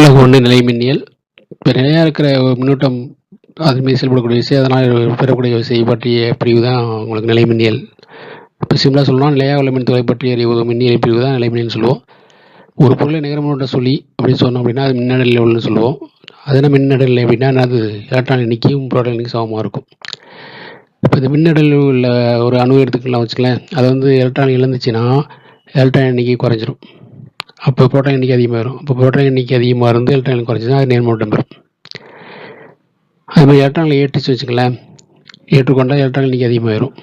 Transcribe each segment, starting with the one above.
இலகு ஒன்று நிலைமின்னியல் இப்போ நிலையாக இருக்கிற ஒரு மின்னூட்டம் அது மீது செயல்படக்கூடிய விசை அதனால் பெறக்கூடிய விசை பற்றிய பிரிவு தான் உங்களுக்கு நிலைமின்னியல் இப்போ சிம்பிளாக சொல்லணும்னா நிலையாக உள்ள மின் தொலை பற்றிய அறிவு மின்னியல் பிரிவு தான் நிலைமின்னியல்னு சொல்லுவோம். ஒரு பொருளை நிகர மின்னோட்ட சொல்லி அப்படின்னு சொன்னோம் அப்படின்னா அது மின்னடல் லெவல்னு சொல்லுவோம். அது என்ன மின்னடல் அப்படின்னா அது எலக்ட்ரான் எண்ணிக்கையும் புரோட்டான் எண்ணிக்கை சமமாக இருக்கும். இப்போ இந்த மின்னடல் உள்ள ஒரு அணு எடுத்துக்கலாம் வச்சுக்கலாம் அது வந்து எலக்ட்ரான் இழந்துச்சுன்னா எலக்ட்ரான் எண்ணிக்கை குறைஞ்சிரும். அப்போ புரோட்டான் எண்ணிக்கை அதிகமாக வரும். அப்போ புரோட்டான் எண்ணிக்கை அதிகமாக இருந்து எலக்ட்ரான் எண்ணிக்கை அது நேர்மோட்டம் பெறும் அது மாதிரி எலக்ட்ரானில் ஏற்றுச்சு வச்சுக்கலாம் ஏற்றுக்கொண்டால் எலக்ட்ரான் எண்ணிக்கை அதிகமாகிடும்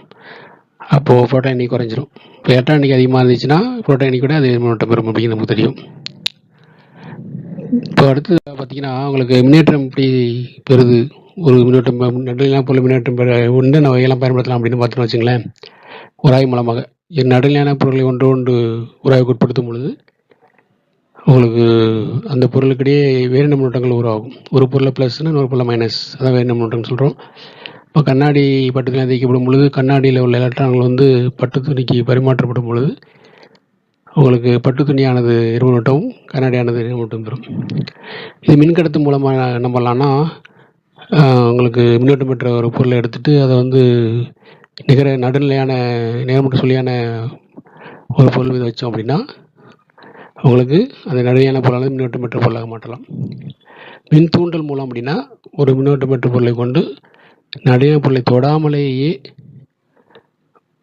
அப்போது புரோட்டான் எண்ணிக்கை குறைஞ்சிரும். இப்போ எலக்ட்ரான் எண்ணிக்கை அதிகமாக இருந்துச்சுன்னா புரோட்டான் எண்ணிக்கை கூட அது நேர்மோட்டம் பெறும் அப்படின்னு நமக்கு தெரியும். இப்போ அடுத்து பார்த்தீங்கன்னா உங்களுக்கு மின்னேற்றம் எப்படி பெறுது? ஒரு மின்னோட்டம் நடுநிலையான பொருள் மின்னேற்றம் பெற என்னென்ன வகையெல்லாம் பயன்படுத்தலாம் அப்படின்னு பார்த்தோம்னு வச்சுங்களேன் உராய் மூலமாக. நடுநிலையான பொருளை ஒன்று ஒன்று உராய்வுக்கு உட்படுத்தும் பொழுது உங்களுக்கு அந்த பொருளுக்கிடையே வேறு முன்னோட்டங்கள் உருவாகும்? ஒரு பொருளை ப்ளஸ்னா இன்னொரு பொருளை மைனஸ் அதான் வேறு மின்னோட்டம்னு சொல்கிறோம் இப்போ கண்ணாடி பட்டு துணி அதிகப்படும் பொழுது கண்ணாடியில் உள்ள எலக்ட்ரான்கள் வந்து பட்டு துணிக்கு பரிமாற்றப்படும் பொழுது உங்களுக்கு பட்டு துணியானது இருமூட்டம் கண்ணாடியானது இருமூட்டம் தரும். இது மின்கடத்து மூலமாக என்ன பண்ணலான்னா உங்களுக்கு மின்னோட்டம் பெற்ற ஒரு பொருளை எடுத்துகிட்டு அதை வந்து நிகர நடுநிலையான நேர்மட்ட சொல்லியான ஒரு பொருள் மீது வச்சோம் அப்படின்னா உங்களுக்கு அந்த நடுநிலையான பொருளானது மின்னோட்ட பெற்ற பொருளாக மாற்றலாம். மின் தூண்டல் மூலம் அப்படின்னா ஒரு மின்னோட்டம் பொருளை கொண்டு நடுநிலையான பொருளை தொடாமலேயே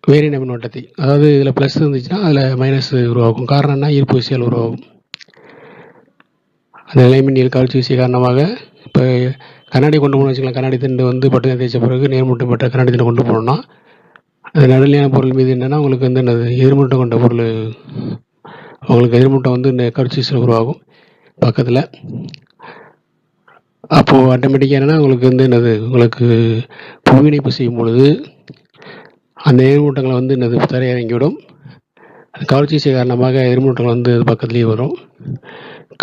வேறின மின்னோட்டத்தை? அதாவது இதில் ப்ளஸ் இருந்துச்சுன்னா அதில் மைனஸ் உருவாகும். காரணம்னா ஈர்ப்பு விசையால் உருவாகும். அந்த நிலைமின்னியல் காட்சி விசை காரணமாக இப்போ கண்ணாடி கொண்டு போகணும் வச்சுக்கலாம் கண்ணாடி தண்டு வந்து பட்டு தேய்ச்ச பிறகு நேர்மூட்டம் பெற்ற கண்ணாடி தண்டு கொண்டு போனோம்னா அது நடுநிலையான பொருள் மீது என்னென்னா உங்களுக்கு வந்து என்னது? எதிர்மூட்டம் கொண்ட பொருள் உங்களுக்கு எதிர்மூட்டம் வந்து இந்த காட்சி உருவாகும் பக்கத்தில். அப்போது ஆட்டோமேட்டிக்காக என்னென்னா உங்களுக்கு வந்து என்னது உங்களுக்கு புவியிணைப்பு செய்யும் பொழுது அந்த எதிர்மூட்டங்களை வந்து என்னது தரையிறங்கிவிடும். அது காரணமாக எதிர்மூட்டங்கள் வந்து அது பக்கத்துலேயே வரும்.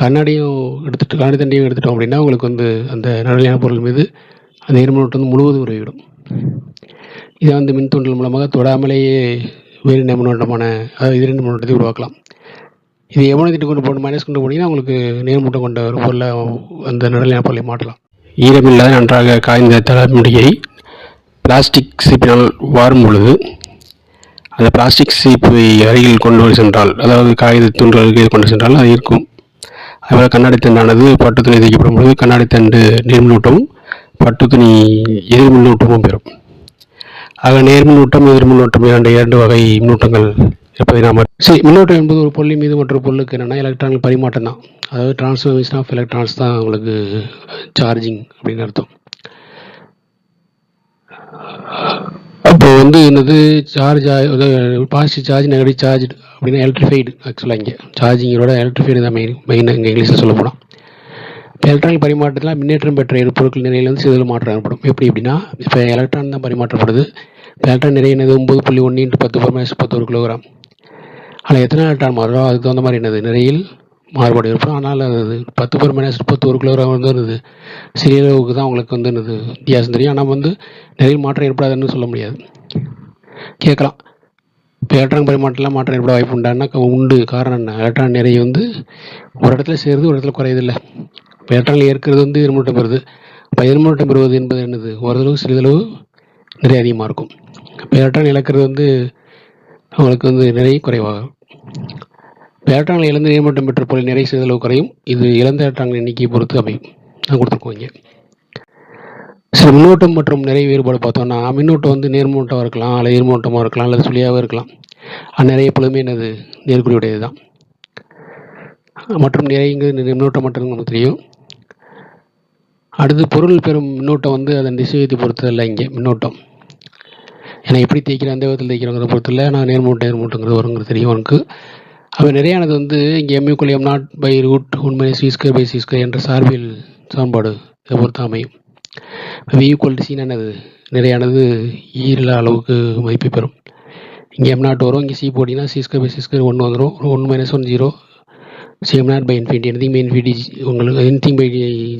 கண்ணாடியும் எடுத்துட்டு கண்ணாடி தண்டியும் எடுத்துட்டோம் அப்படின்னா உங்களுக்கு வந்து அந்த நடுநிலையான பொருள் மீது அந்த எதிர்மூட்டம் வந்து முழுவதும் உருவிடும் இதை வந்து மின் தூண்டல் மூலமாக தொடாமலேயே வேறு மின்னோட்டமான அதாவது எதிர் மின்னோட்டத்தை உருவாக்கலாம். இது எவ்வளோ கொண்டு போகணும் மைனஸ் கொண்டு போனீங்கன்னா உங்களுக்கு நேர்மூட்டம் கொண்ட ஒரு பொருளை அந்த நடுநிலையான பொருளை மாற்றலாம். ஈரமில்லாத நன்றாக காய்ந்த தலைமுடியை பிளாஸ்டிக் சீப்பினால் வாரும் பொழுது அந்த பிளாஸ்டிக் சீப்பை அருகில் கொண்டு வந்து சென்றால் அதாவது காகித துண்டு அருகில் கொண்டு சென்றால் அது இருக்கும். அதுபோல் கண்ணாடி தண்டானது பட்டு துணி தைக்கப்படும் பொழுது கண்ணாடி தண்டு நேர்மின்னூட்டமும் பட்டு துணி எதிர் மின்னூட்டமும் பெறும். ஆக நேர்மின்னூட்டம் எதிர் மின்னூட்டம் இரண்டு இரண்டு வகை மின்னூட்டங்கள் இருப்பதை நாம் சரி மின்னோட்டம் என்பது ஒரு பொருளின் மீது மற்றொரு பொருளுக்கு என்னென்னா எலக்ட்ரானிக் பரிமாற்றம் தான். அதாவது டிரான்ஸ்ஃபர்மேஷன் ஆஃப் எலக்ட்ரான்ஸ் தான் உங்களுக்கு சார்ஜிங் அப்படின்னு அர்த்தம். அப்போ வந்து என்னது? Charge positive charge negative charge அப்படின்னா எலக்ட்ரிஃபைடு ஆக்சுவலாக இங்கே சார்ஜிங்கோட எலக்ட்ரிஃபைடு தான் மெயின் மெயின் இங்கே இங்கிலீஷில் சொல்ல போனால் இப்போ எலக்ட்ரானிக் பரிமாற்றத்தில் மின்னேற்றம் பெற்ற இரு பொருட்கள் நிறையிலிருந்து சிறிது மாற்றம் ஏற்படும். எப்படி எப்படின்னா இப்போ எலக்ட்ரான் தான் பரிமாற்றப்படுது. இப்போ எலக்ட்ரான் நிறைய என்னது? ஒம்பது புள்ளி ஒன்று இன்ட்டு பத்து பர் மைனஸ் பத்து ஒரு கிலோகிராம் ஆனால் எத்தனை எலக்ட்ரான் மாறுதோ அதுக்கு தகுந்த மாதிரி என்னது? நிறையில் மாறுபாடு இருக்கும் ஆனால் அது பத்து பேர் மைனஸ் முப்பத்தி ஒரு கிலோகிராம் வந்து என்னது? சிறிய அளவுக்கு தான் அவங்களுக்கு வந்து என்னது? வித்தியாசம் தெரியும். ஆனால் வந்து நிறைய மாற்றம் ஏற்படாதுன்னு சொல்ல முடியாது. கேட்கலாம். இப்போ எலக்ட்ரான் பரிமாற்றலாம் மாற்றம் ஏற்பட வாய்ப்பு உண்டான்னா உண்டு. காரணம் என்ன? எலக்ட்ரான் நிறைய வந்து ஒரு இடத்துல சேருது ஒரு இடத்துல குறையதில்லை. இப்போ எலக்ட்ரான் ஏற்கிறது வந்து இருமூட்டம் பெறுது. இப்போ இருமூட்டம் பெறுவது என்பது என்னது? ஓரளவு சிறிதளவு நிறைய அதிகமாக இருக்கும். இப்போ எலக்ட்ரான் இழக்கிறது வந்து அவங்களுக்கு வந்து நிறைய குறைவாகும் எலக்ட்ரான்கள் இழந்து நீர்மட்டம் பெற்ற பொருள் நிறைய சிறிதளவு குறையும். இது இழந்த எலக்ட்ரான்கள் எண்ணிக்கையை பொறுத்து அமையும். நான் கொடுத்துருக்கோங்க இங்கே. சில மின்னோட்டம் மற்றும் நிறை வேறுபாடு பார்த்தோம்னா மின்னோட்டம் வந்து நேர்மூட்டமாக இருக்கலாம் அல்லது எதிர்மூட்டமாக இருக்கலாம் அல்லது சுழியாகவும் இருக்கலாம். நிறைய எப்பொழுதுமே எனது நேர்குறியுடையது தான் மற்றும் நிறைங்கிறது மின்னோட்டம் மட்டும் நமக்கு தெரியும். அடுத்து பொருள் பெறும் மின்னோட்டம் வந்து அதன் திசையத்தை பொறுத்ததில்லை இங்கே மின்னோட்டம். ஏன்னா எப்படி தேய்க்கிறேன் அந்த விதத்தில் தேய்க்கிறோங்கிற பொறுத்தல நான் நேர்மூட்டம் நேர்மூட்டங்கிறது வருங்கிறது தெரியும் உனக்கு. அப்போ நிறையானது வந்து இங்கே எம்யூக்குள் எம் நாட் பை ரூட் உண்மை C square by C square என்ற சார்பில் சமன்பாடு இதை பொறுத்து அமையும். வி ஈக்குவல் டு சின்னு என்னது? நிறையானது e ஈரில் அளவுக்கு மதிப்பை பெறும். இங்கே எம் நாட் வரும். இங்கே சி போட்டிங்கன்னா C square by C square ஒன்று வந்துடும் one minus one zero C M not by infinity anything by infinity உங்களுக்கு anything பை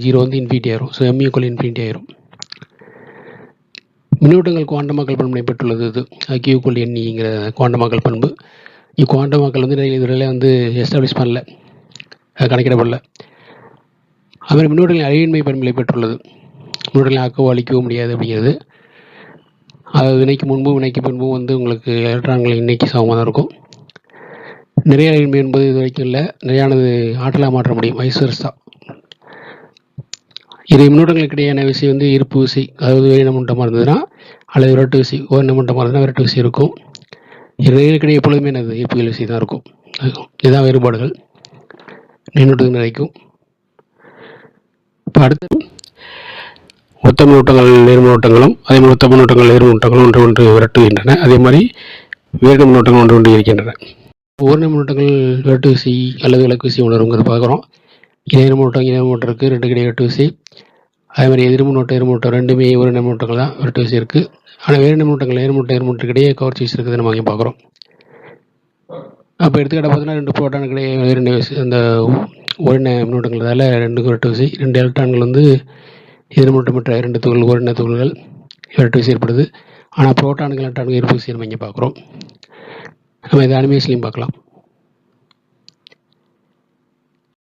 ஜீரோ வந்து இன்ஃபினிட்டி ஆயிரும். ஸோ எம் ஈக்குவல் இன்ஃபினிட்டி ஆயிரும். மின்னூட்டங்கள் குவாண்டமாக்கல் பண்பை பெற்றுள்ளது இது. கியூ ஈக்குவல் எண்ணிங்கிற குவாண்டமாக்கல் பண்பு. இக்குவாண்டமாக்கல் வந்து இதுவரையில வந்து எஸ்டாப்ளிஷ் பண்ணல. அது கணக்கிடப்படல. அதுமாதிரி மின்னூட்டங்களின் அழிவின்மை பண்பிலை பெற்றுள்ளது. மின்னூட்டங்களை ஆக்கவோ அழிக்கவோ முடியாது அப்படிங்கிறது. அது வினைக்கு முன்பும் வினைக்கு பின்பும் வந்து உங்களுக்கு எலக்ட்ரான்கள் இன்னைக்கு சமமாக தான் இருக்கும். நிறைய அழிவின்மை என்பது இது வரைக்கும் இல்லை. நிறையானது ஆற்றலாக மாற்ற முடியும். வைஸ்வர்ஸா இது மின்னூட்டங்களுக்கு இடையான விசை வந்து இருப்பு விசை அதாவது வேண இருந்ததுன்னா அல்லது விரட்டு விசை ஓர் முண்டமாக இருந்ததுன்னா விரட்டு விசை இருக்கும். இடையே எப்பொழுதுமே எனது ஈர்ப்புகள் விஷயம் தான் இருக்கும். இதுதான் வேறுபாடுகள். நின்றுட்டு நினைக்கும் இப்போ அடுத்து ஒத்த மின்னூட்டங்கள் நேர்மின்னூட்டங்களும் அதே மாதிரி ஒத்த மின்னூட்டங்கள் நேர்மின்னூட்டங்களும் ஒன்று ஒன்று விரட்டுகின்றன. அதே மாதிரி வேறு மின்னூட்டங்கள் ஒன்று ஒன்று இருக்கின்றன. ஓரண மின்னூட்டங்கள் விரட்டு விசை அல்லது விளக்கு விசை உணருங்கிறது பார்க்குறோம். இணைய மின்னூட்டம் இணைய மின்னூட்டம் இருக்குது ரெண்டு கிடையாது விசை. அதே மாதிரி எதிர் மின்னூட்டம் எதிர் ரெண்டுமே ஒரு நிமிட்டங்கள் தான் விரட்டு விசை இருக்குது ஆனால் வேறு மின்னூட்டங்கள் நேர்மின்னூட்டம் நேர்மின்னூட்டம் இடையே கவர்ச்சி விசை இருக்குது நம்ம அங்கே பார்க்குறோம். அப்போ எடுத்துக்கிட்ட பார்த்தீங்கன்னா ரெண்டு புரோட்டானுக்கு இடையே ரெண்டு விசை அந்த ஒரு மின்னூட்டங்கிறதால ரெண்டு விரட்டு ரெண்டு எலக்ட்ரான்கள் வந்து எதிர்மூட்டமற்ற இரண்டு துகள் ஒரு துகள்கள் விரட்டு ஏற்படுது. ஆனால் புரோட்டானுக்கு எலக்ட்ரானுக்கு இருப்பு விசை நம்ம இங்கே பார்க்குறோம். நம்ம இதை அனிமேஷன்லையும் பார்க்கலாம்.